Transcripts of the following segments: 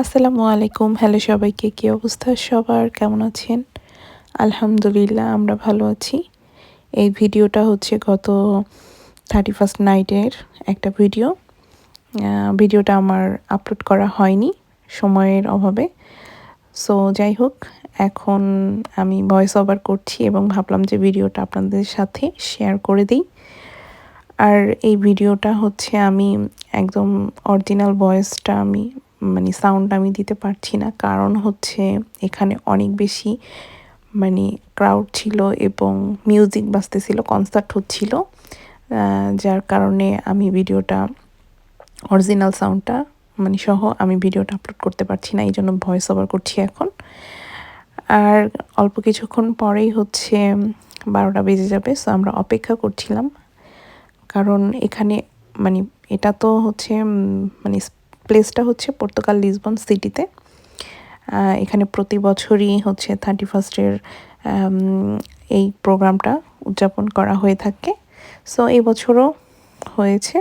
আসসালামু আলাইকুম। হ্যালো সবাইকে, কী অবস্থা সবার? কেমন আছেন? আলহামদুলিল্লাহ, আমরা ভালো আছি। এই ভিডিওটা হচ্ছে গত থার্টি ফার্স্ট নাইটের একটা ভিডিও। ভিডিওটা আমার আপলোড করা হয়নি সময়ের অভাবে। সো যাই হোক, এখন আমি ভয়েস ওভার করছি এবং ভাবলাম যে ভিডিওটা আপনাদের সাথে শেয়ার করে দিই। আর এই ভিডিওটা হচ্ছে আমি একদম অরিজিনাল ভয়েসটা আমি মানে সাউন্ড আমি দিতে পারছি না। কারণ হচ্ছে এখানে অনেক বেশি মানে ক্রাউড ছিল এবং মিউজিক বাজতেছিল কনসার্ট হচ্ছিল যার কারণে আমি ভিডিওটা অরিজিনাল সাউন্ডটা মানে সহ আমি ভিডিওটা আপলোড করতে পারছি না এই জন্য ভয়েস ওভার করছি এখন। আর অল্প কিছুক্ষণ পরেই হচ্ছে বারোটা বেজে যাবে সো আমরা অপেক্ষা করছিলাম। কারণ এখানে মানে এটা তো হচ্ছে মানে প্লেসটা হচ্ছে পর্তুগাল লিসবন সিটিতে এখানে প্রতি বছরই হচ্ছে থার্টি ফার্স্টের এই প্রোগ্রামটা উদযাপন করা হয়ে থাকে। সো এই বছরও হয়েছে।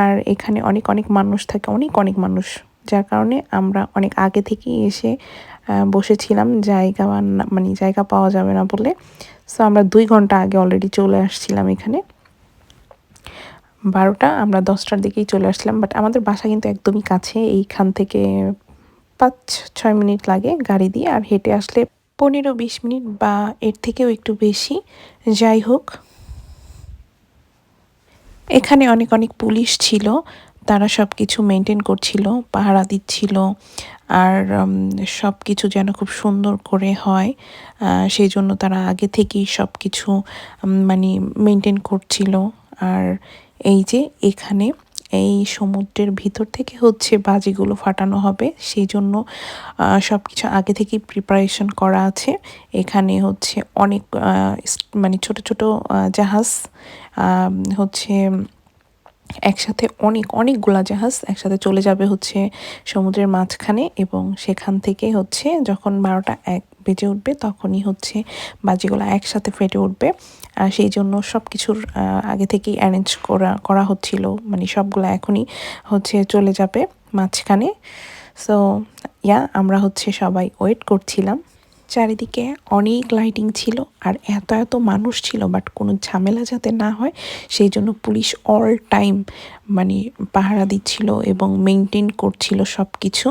আর এখানে অনেক অনেক মানুষ থাকে, অনেক অনেক মানুষ। যার কারণে আমরা অনেক আগে থেকেই এসে বসেছিলাম। জায়গা মানে জায়গা পাওয়া যাবে না বলে। সো আমরা দুই ঘণ্টা আগে অলরেডি চলে আসছিলাম এখানে। বারোটা, আমরা দশটার দিকেই চলে আসলাম বাট আমাদের বাসা কিন্তু একদমই কাছে, এইখান থেকে পাঁচ, ছয় মিনিট লাগে গাড়ি দিয়ে, আর হেঁটে আসলে পনেরো, বিশ মিনিট বা এর থেকেও একটু বেশি। যাই হোক, এখানে অনেক অনেক পুলিশ ছিল, তারা সব কিছু মেনটেন করছিল, পাহারা দিচ্ছিল, আর সব কিছু যেন খুব সুন্দর করে হয় সেই জন্য তারা আগে থেকেই সব কিছু মানে মেনটেন করছিল, আর এই যে এখানে এই সমুদ্রের ভিতর থেকে হচ্ছে বাজিগুলো ফাটানো হবে। সেই জন্য সব কিছু আগে থেকেই প্রিপারেশন করা আছে। এখানে হচ্ছে অনেক মানে ছোট ছোট জাহাজ হচ্ছে একসাথে অনেক, অনেকগুলা জাহাজ একসাথে চলে যাবে হচ্ছে সমুদ্রের মাঝখানে এবং সেখান থেকে হচ্ছে যখন বারোটা এক বেজে উঠবে, তখনই হচ্ছে বাজিগুলো একসাথে ফেটে উঠবে। আর সেই জন্য সব কিছুর আগে থেকেই অ্যারেঞ্জ করা করা হচ্ছিল। মানে সবগুলো এখনই হচ্ছে চলে যাবে মাঝখানে। সো ইয়া আমরা হচ্ছে সবাই ওয়েট করছিলাম। চারিদিকে অনেক লাইটিং ছিল আর এত এত মানুষ ছিল বাট কোনো ঝামেলা যাতে না হয়, সেই জন্য পুলিশ অল টাইম মানে পাহারা দিচ্ছিল এবং মেনটেন করছিল সব কিছু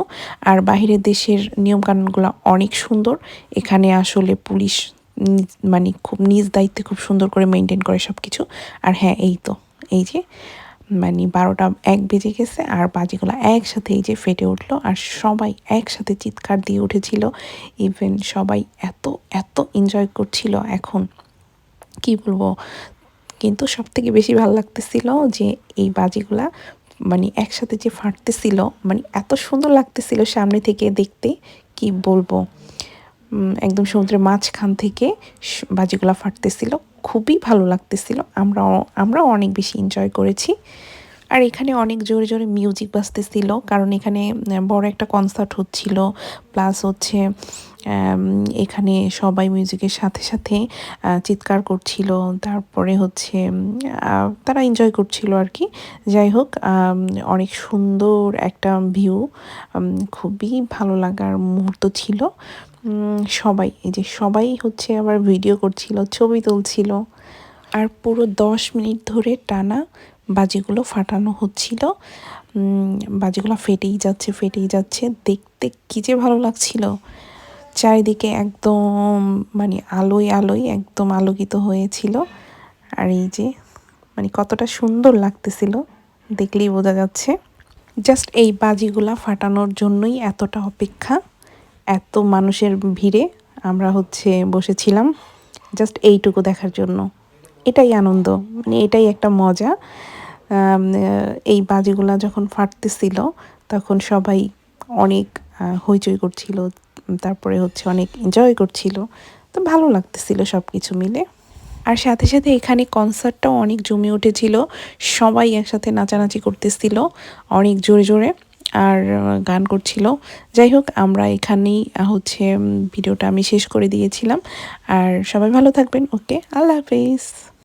আর বাহিরের দেশের নিয়মকানুনগুলো অনেক সুন্দর। এখানে আসলে পুলিশ মানে খুব নিজ দায়িত্বে খুব সুন্দর করে মেনটেন করে সব কিছু আর হ্যাঁ এই তো, এই যে মানে বারোটা এক বেজে গেছে আর বাজিগুলো একসাথে এই যে ফেটে উঠল আর সবাই একসাথে চিৎকার দিয়ে উঠেছিল। ইভেন সবাই এত এত এনজয় করছিল এখন। কি বলব? কিন্তু সব থেকে বেশি ভালো লাগতেছিল যে এই বাজিগুলা মানে একসাথে যে ফাটতেছিল মানে এত সুন্দর লাগতেছিল সামনে থেকে দেখতে, কি বলব? একদম সমুদ্রের মাঝখান থেকে বাজিগুলা ফাটতেছিল। খুবই ভালো লাগতেছিল। আমরাও আমরাও অনেক বেশি এনজয় করেছি। আর এখানে অনেক জোরে জোরে মিউজিক বাজতেছিল, কারণ এখানে বড় একটা কনসার্ট হচ্ছিল। প্লাস হচ্ছে এখানে সবাই মিউজিকের সাথে সাথে চিৎকার করছিল। তারপরে হচ্ছে তারা এনজয় করছিল আর কি যাই হোক অনেক সুন্দর একটা ভিউ খুবই ভালো লাগার মুহূর্ত ছিল। সবাই, এই যে সবাই হচ্ছে আবার ভিডিও করছিল, ছবি তুলছিল। আর পুরো দশ মিনিট ধরে টানা বাজিগুলো ফাটানো হচ্ছিল। বাজিগুলো ফেটেই যাচ্ছে ফেটেই যাচ্ছে। দেখতে কী যে ভালো লাগছিল। চারিদিকে একদম মানে আলোয় আলোয় একদম আলোকিত হয়েছিল। আর এই যে মানে কতটা সুন্দর লাগতেছিল, দেখলেই বোঝা যাচ্ছে। জাস্ট এই বাজিগুলা ফাটানোর জন্যই এতটা অপেক্ষা। এত মানুষের ভিড়ে আমরা হচ্ছে বসেছিলাম জাস্ট এইটুকু দেখার জন্য। এটাই আনন্দ মানে এটাই একটা মজা। এই বাজিগুলা যখন ফাটতেছিল, তখন সবাই অনেক হইচই করছিল, তারপরে হচ্ছে অনেক এনজয় করছিল। তো ভালো লাগতেছিল সব কিছু মিলে। আর সাথে সাথে এখানে কনসার্টটাও অনেক জমে উঠেছিল। সবাই একসাথে নাচানাচি করতেছিল, অনেক জোরে জোরে। আর গান করছিল। যাই হোক, আমরা এখানেই হচ্ছে ভিডিওটা আমি শেষ করে দিয়েছিলাম। আর সবাই ভালো থাকবেন, ওকে? আল্লাহ হাফিজ।